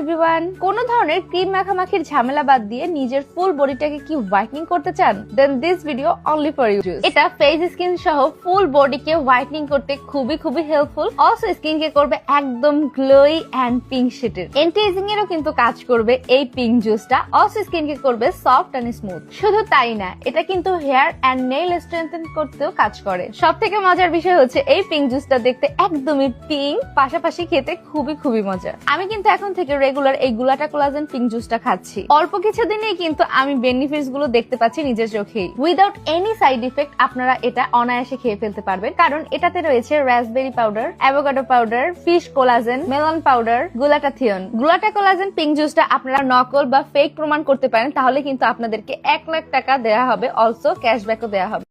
Everyone কোন ধরনের cream মাখামাখির ঝামেলা বাদ দিয়ে নিজের ফুল বডিটাকে কি হোয়াইটনিং করতে চান? Then this video only for you এটা ফেস স্কিন সহ ফুল বডিকে হোয়াইটনিং করতে খুবই খুবই হেল্পফুল অলসো স্কিন কে করবে একদম গ্লোই এন্ড পিঙ্ক শেডের এন্টি এজিং এরও কিন্তু কাজ করবে এই পিঙ্ক জুসটা অলসো স্কিন কে করবে সফট এন্ড স্মুথ শুধু তাই না এটা কিন্তু হেয়ার এন্ড নেইল স্ট্রেংথেন করতেও কাজ করে। সব থেকে মজার বিষয় হচ্ছে এই পিঙ্ক জুসটা দেখতে একদমই পিঙ্ক পাশাপাশি খেতে খুবই খুবই মজা আমি কিন্তু এখন থেকে রেগুলার এই গুলাটা কোলাজেন পিঙ্ক জুসটা খাচ্ছি। অল্প কিছু দিনেই কিন্তু আমি বেনিফিটসগুলো দেখতে পাচ্ছি নিজের চোখেই। উইদাউট এনি সাইড ইফেক্ট আপনারা এটা অনায়াসে খেয়ে ফেলতে পারবেন। কারণ এটাতে রয়েছে raspberry powder avocado powder fish collagen melon powder glutathione গুলাটা collagen pink জুসটা আপনারা নকল বা ফেক প্রমাণ করতে পারেন, তাহলে কিন্তু আপনাদেরকে এক লাখ টাকা দেওয়া হবে অলসো ক্যাশব্যাকও দেওয়া হবে।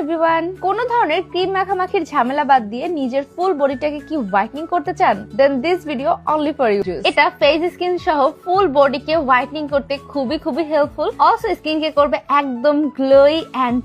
এভরিওয়ান কোন ধরনের ক্রিম মাখামাখির ঝামেলা বাদ দিয়ে নিজের ফুল বডিটাকে কি হোয়াইটনিং করতে চান? Then this video only for you এটা ফেস স্কিন সহ ফুল বডিকে হোয়াইটনিং করতে খুবই খুবই হেল্পফুল অলসো স্কিন কে করবে একদম গ্লোই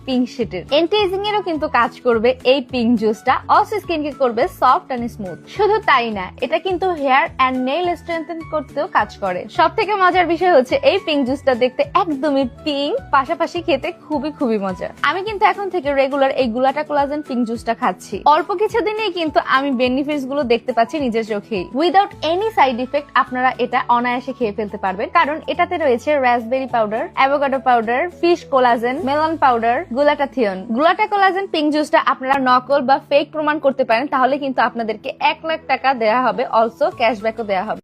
পিঙ্ক শেডের এজিং এরও কিন্তু কাজ করবে এই পিঙ্ক জুসটা অলসো স্কিন কে করবে সফট এন্ড স্মুথ শুধু তাই না, এটা কিন্তু হেয়ার এন্ড নেইল স্ট্রেংথেন করতেও কাজ করে। সব থেকে মজার বিষয় হচ্ছে এই পিঙ্ক জুসটা দেখতে একদমই পিঙ্ক পাশাপাশি খেতে খুবই খুবই মজা আমি কিন্তু এখন থেকে রেগুলার এই গুলাটা কোলাজেন পিঙ্ক জুসটা খাচ্ছি। অল্প কিছু দিনেই কিন্তু আমি বেনিফিটসগুলো দেখতে পাচ্ছি নিজের চোখেই। উইদাউট এনি সাইড ইফেক্ট আপনারা এটা অনায়াসে খেয়ে ফেলতে পারবেন। কারণ এটাতে রয়েছে raspberry powder avocado powder fish collagen melon powder glutathione গুলাটা collagen pink জুসটা আপনারা নকল বা ফেক প্রমাণ করতে পারেন, তাহলে কিন্তু আপনাদেরকে এক লাখ টাকা দেওয়া হবে অলসো ক্যাশব্যাকও দেওয়া হবে।